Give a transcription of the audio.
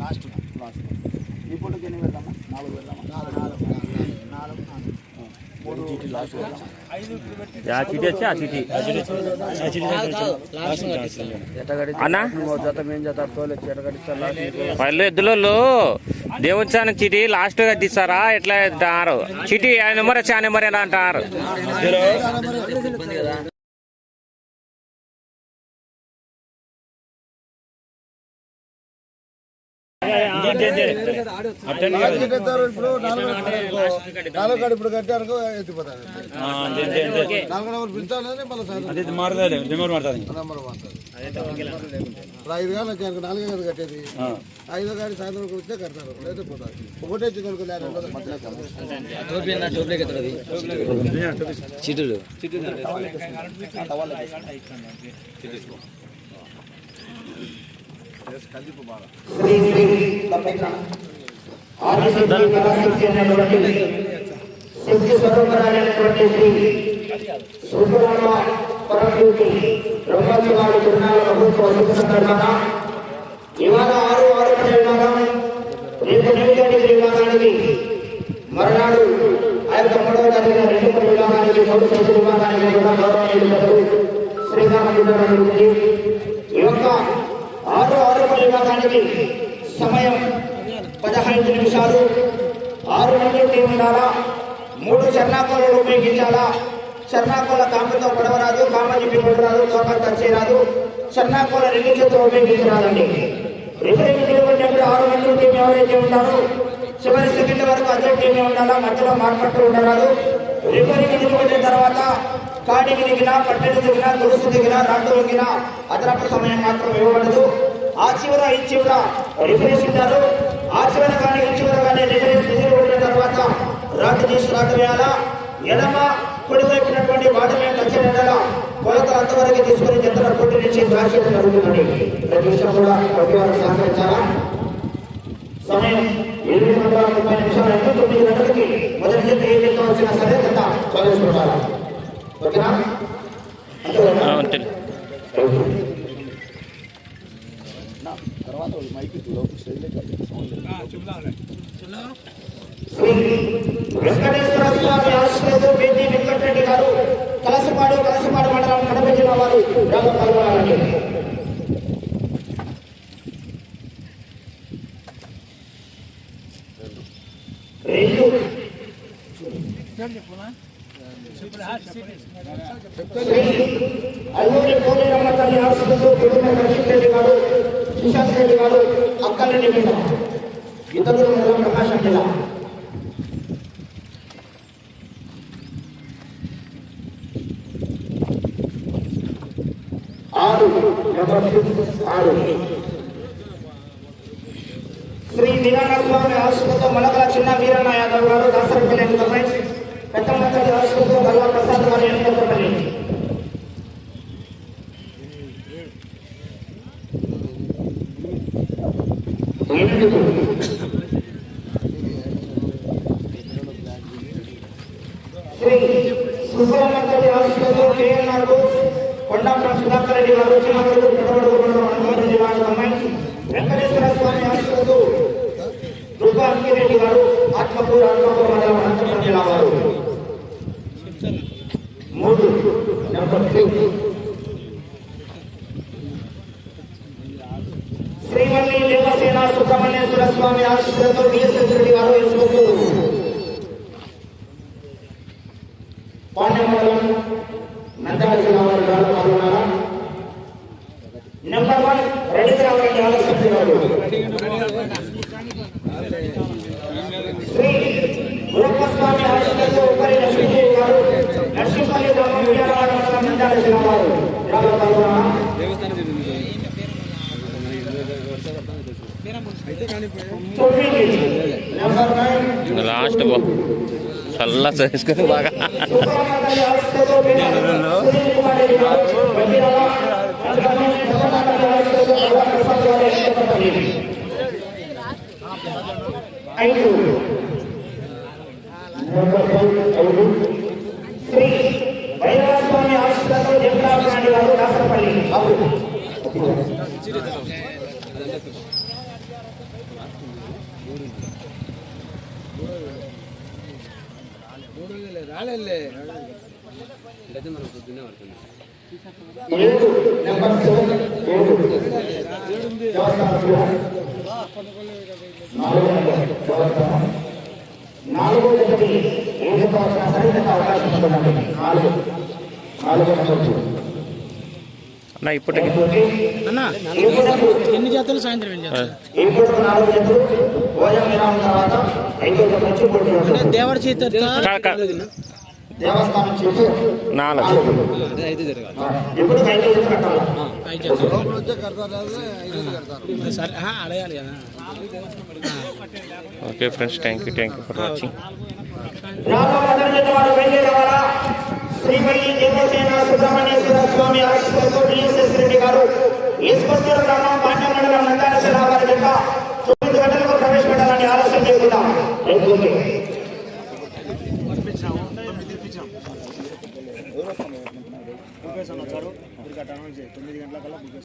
Last last ఈ పూటకి ఎన్ని పెడదామా నాలుగు పెడదామా నాలుగు నాలుగు నాలుగు మూడు లాస్ట్ దేవుచానికి చీటీ లాస్ట్ కట్టిస్తారా ఎట్లా అంటారు? చీటీ ఆ నెంబర్ వచ్చి ఆ నెంబర్ ఎలా అంటారు? ఇప్పుడు నాలుగు నాలుగు కాడ ఇప్పుడు కట్టారు ఎత్తిపోతారు నాలుగు నెంబర్ మారుతుంది నెంబర్ మాట్లాడు ఇప్పుడు ఐదు గాలు వచ్చారు నాలుగే కదా కట్టేది ఐదో గాడి సాయంత్రం వస్తే కడతారు లేదా పోతారు ఒకటే చికెన్ చీటులు శ్రీ శ్రీ శక్తి స్వరూపరాలైనటువంటి శ్రీ పరమూర్తి తిరునాళ్ళ ఇవాళ ఆరు ఆరు రేపు ఎనిమిది మరునాడు ఆ యొక్క మూడవ తారీఖున రెండు విభాగానికి మూడు సంవత్సర కూడా గౌరవనీయులు శ్రీకారం ఈ యొక్క విభాగానికి సమయం పదహైదు నిమిషాలు. ఆరు మంది టీం ఉండాలా? మూడు చర్నాకోలను ఉపయోగించాలా? చర్నాకోల కామెతో పడవరాదు కామని పిప్పరాదు కోపం టచ్ రాదు చర్నాకోల రెండు చేతులు ఉపయోగించరాదండి. రిఫరీ నిలబడినప్పుడు ఆరు మంది టీం ఎవరైతే ఉంటారో చివరి సెకండ్ వరకు అదే టీమే ఉండాలా? మధ్యలో మార్పట్టు ఉండరాదు. రిఫరీకి నిలబడిన తర్వాత కాడికి దిగినా పట్టెడు దిగినా తులుసు దిగినా రాడ్డు దిగినా అదనపు సమయం మాత్రం ఇవ్వబడదు. ఆ చివర ఈ చివర రిఫరెన్స్ ఉంటారు ఆ చివర కానీ ఈ చివర కానీ రిఫరెన్స్ విధులు పడిన తర్వాత రాటు తీసి రాటు వేయాలా ఎడమ కుడివైపునటువంటి బాటమే కచ్చిన కొలతలు అంతవరకు తీసుకుని జతల కొట్టి నుంచి బాధ్యత జరుగుతుందండి ప్రతి విషయం కూడా ప్రతి వారు సహకరించాలా? సమయం ఎనిమిది గంటల ముప్పై నిమిషాలు శ్రీ వెంకటేశ్వర స్వామి ఆశ్రయంలో వెంకటరెడ్డి గారు కలసపాడు కలసపాడు మండలం కడప జిల్లా వారు పాల్గొనాలండి రెండు. తల్లి ఆశ్రయంలో కుటుంబ రక్షిత్ గారు సుశాంత్ రెడ్డి గారు అక్కలరెడ్డి మీద. ఇతరులు ప్రకాశం జిల్లా. ఆరు ఆరు. శ్రీ వీరన్న స్వామి ఆశ్రమంతో మలకల చిన్న వీరన్న యాదవ్ గారు దాసరపల్లి ఎన్నికపై శ్రీ సుబ్రహ్మణ్య ఆశ్రమంతో కేఎన్ఆర్ బోస్ కొండాపురం సుధాకర్ రెడ్డి గారు చిన్నగడు పెద్దగడు హనుమంతు జిల్లాకు సంబంధించి వెంకటేశ్వర స్వామి ఆశ్రమంతో రూపా అంకిరెడ్డి గారు ఆత్మకూరు ఆత్మకూరు మండలం అనంతపురం జిల్లా వారు. మూడు నెంబర్ త్రీ శ్రీవల్లి దేవసేన సుబ్రహ్మణ్యేశ్వర స్వామి ఆశ్రమంతో బిఎస్ఎస్ రెడ్డి గారు ఎస్కొత్తూరు పాండ్య మండలం నంద్యాల జిల్లా వారి గారు పాల్గొన్నారా నెంబర్ వన్ రెడ్డి రావాలంటే ఆలస్యం గారు శ్రీ గురప్పస్వామి ఆశ్రమంతో ఉపరి లక్ష్మీదేవి గారు నర్సింపల్లి గ్రామం విజయవాడ మండలం నంద్యాల జిల్లా వారు గ్రామ పాల్గొన్నారా తొమ్మిది నెంబర్ నైన్ లాస్ట్ బా. చల్ల చేసుకుని బాగా సుబ్రహ్మణ్య ఆశ్రమంతో సునీల్ కుమార్ రెడ్డి గారు వెంకటరామ అందుకని సుబ్రహ్మణ్య ఆశ్రమంతో గల్లా ప్రసాద్ గారు ఎన్నికపల్లి ఐదు ఐదు శ్రీ భైరవస్వామి ఆశ్రమంతో జగన్నాథరాణి గారు దాసరపల్లి బాబు ఏడు నెంబర్ సెవెన్ ఏడు. దేవస్థానం గృహం. నాలుగో నెంబర్. దేవస్థానం నాలుగో జతకి ఏడు కావాల్సిన సరైన అవకాశం ఉందండి నాలుగు నాలుగో నెంబర్ చూడు అన్న ఇప్పటికి అన్న ఎన్ని జాతరలు సాయంత్రం ఎన్ని నాలుగు జతలు? తర్వాత ఐదో. దేవర చేత దేవస్థానం చేసి నాలుగు కదా. Okay friends thank you thank you for watching Shrimati Devasena Subrahmanyeswara Swamy ఆశీస్సులతో డిఎస్ఎస్ రెడ్డి గారు ఈశ్వరపురం గ్రామం పాండ్య మండలం నందాల వారి యొక్క తొమ్మిది గంటలకు ప్రవేశపెట్టాలని ఆలోచన చేయకుండా రేపు ఓకే.